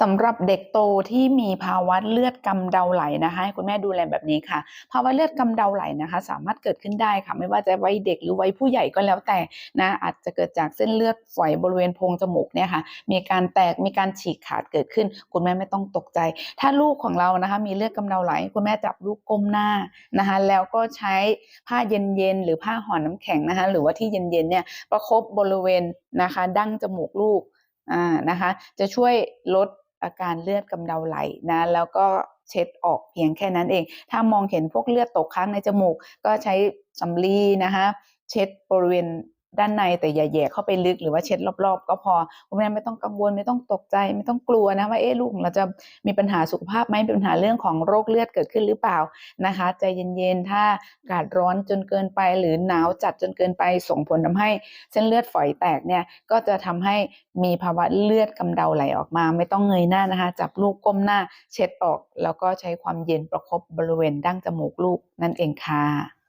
สำหรับเด็กโตที่มีภาวะเลือดกำเดาไหลนะคะให้คุณแม่ดูแลแบบนี้ค่ะ ภาวะเลือดกำเดาไหลนะคะ สามารถเกิดขึ้นได้ค่ะ ไม่ว่าจะวัยเด็กหรือวัยผู้ใหญ่ก็แล้วแต่นะอาจจะเกิดจากเส้นเลือดฝอยบริเวณโพรงจมูกเนี่ยค่ะ มีการแตกมีการฉีกขาดเกิดขึ้น คุณแม่ไม่ต้องตกใจ ถ้าลูกของเรานะคะมีเลือดกำเดาไหล คุณแม่จับลูกก้มหน้านะคะแล้วก็ใช้ผ้าเย็นๆหรือผ้าห่อน้ำแข็งนะคะหรือว่าที่เย็นๆเนี่ยประคบบริเวณนะคะดั้งจมูกลูกอ่านะคะ จะช่วยลด อาการเลือดกำเดาไหลนะแล้วก็เช็ดออกเพียงแค่นั้นเอง ถ้ามองเห็นพวกเลือดตกค้างในจมูก ก็ใช้สำลีนะคะเช็ดบริเวณ ด้านในแต่อย่าแย่เข้าไปลึกหรือว่าเช็ดรอบๆ ก็พอคุณแม่ไม่ต้องกังวลไม่ต้องตกใจ ไม่ต้องกลัวนะว่าเอ๊ะลูกของเราจะมีปัญหาสุขภาพไหมเป็นปัญหาเรื่องของโรคเลือดเกิดขึ้นหรือเปล่านะคะ ใจเย็นๆถ้าอากาศร้อนจนเกินไป หรือหนาวจัดจนเกินไปส่งผลทำให้เส้นเลือดฝอยแตกเนี่ยก็จะทำให้มีภาวะเลือดกำเดาไหลออกมา ไม่ต้องเงยหน้านะคะ จับลูกก้มหน้าเช็ดออก แล้วก็ใช้ความเย็นประคบบริเวณดั้งจมูกลูกนั่นเองค่ะ